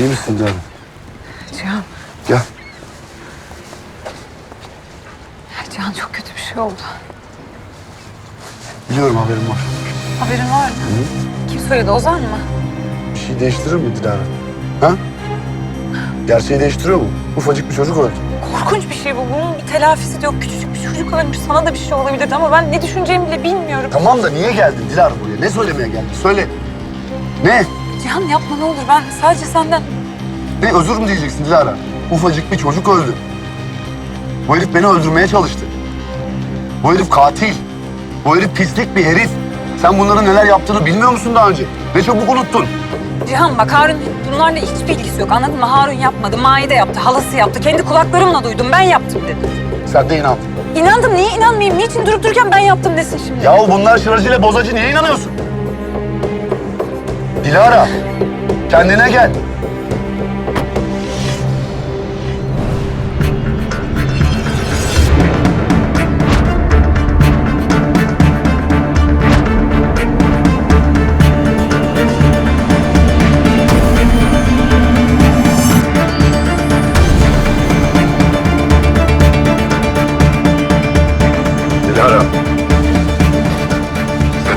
İyi misin Dilara? Cihan, Gel. Cihan çok kötü bir şey oldu. Biliyorum haberim var. Haberin var mı? Kim söyledi, Ozan mı? Bir şey değiştirir mi Dilara? Ha? Gerçeği değiştiriyor mu? Ufacık bir çocuk öldü. Korkunç bir şey bu. Bunun bir telafisi de yok. Küçücük bir çocuk ölmüş. Sana da bir şey olabilirdi ama ben ne düşüneceğimi bile bilmiyorum. Tamam da niye geldin Dilara buraya? Ne söylemeye geldin? Söyle. Ne? Cihan yapma ne olur. Ben sadece senden... Ne özür mü diyeceksin Dilara? Ufacık bir çocuk öldü. Bu herif beni öldürmeye çalıştı. Bu herif katil. Bu herif pislik bir herif. Sen bunların neler yaptığını bilmiyor musun daha önce? Ne çabuk unuttun. Cihan bak Harun bunlarla hiçbir ilgisi yok. Anladın mı? Harun yapmadı. Maide yaptı. Halası yaptı. Kendi kulaklarımla duydum. Ben yaptım dedi. Sen de inan. İnandım. Niye inanmayayım? Niçin durup dururken ben yaptım desin şimdi? Yahu bunlar şıracıyla bozacı niye inanıyorsun? Dilara, kendine gel.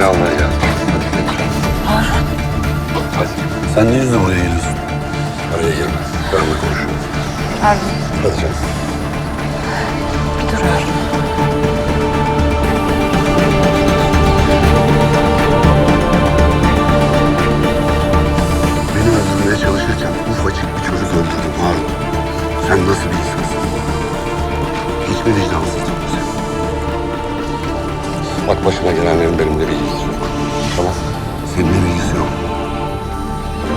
Seni almaya geldim. Harun. Hadi. Sen ne yüzle buraya geliyorsun? Araya girme. Ben onunla konuşuyorum. Harun Hadi canım. bir dur Harun. Beni öldürmeye çalışırken ufacık bir çocuk öldürdün Bak başına gelenlerin benimle bir ilgisi yok. Tamam. Seninle bir ilgisi yok.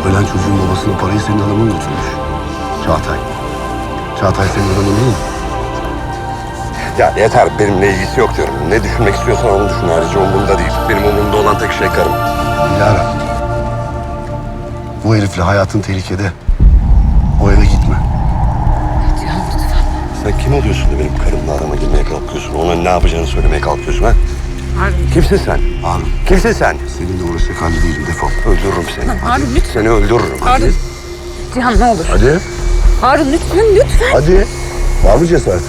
Ölen çocuğun babasının parayı senin adamın götürmüş. Çağatay. Çağatay senin adamın değil mi? Ya yeter benimle ilgisi yok diyorum. Ne düşünmek istiyorsan onu düşün harici umurumda değil. Benim umurumda olan tek şey karım. Dilara. Bu herifle hayatın tehlikede. O eve gitme. Sen kim oluyorsun da benim karımla arama girmeye kalkıyorsun? Ona ne yapacağını söylemeye kalkıyorsun ha? Kimsin sen? Harun. Kimsin sen? Seninle uğraşacak halde değilim. Defol. Öldürürüm seni. Harun lütfen. Seni öldürürüm. Harun. Cihan ne olur. Hadi. Harun lütfen lütfen. Hadi. Var mı cesaretin?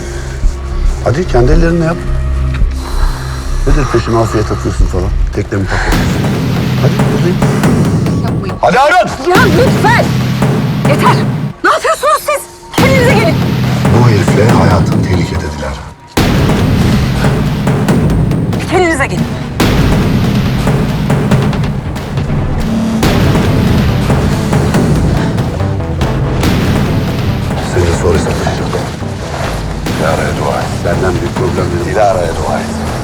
Hadi kendi ellerinle yap. Nedir peşime afiyet atıyorsun falan? Teknemi patlatıyorsun. Hadi buradayım. Yapmayın. Hadi Harun! Cihan lütfen. Yeter. Ne yapıyorsunuz siz? Dilara'ya dua et. Benden büyük problemlerim var. Dilara'ya dua et.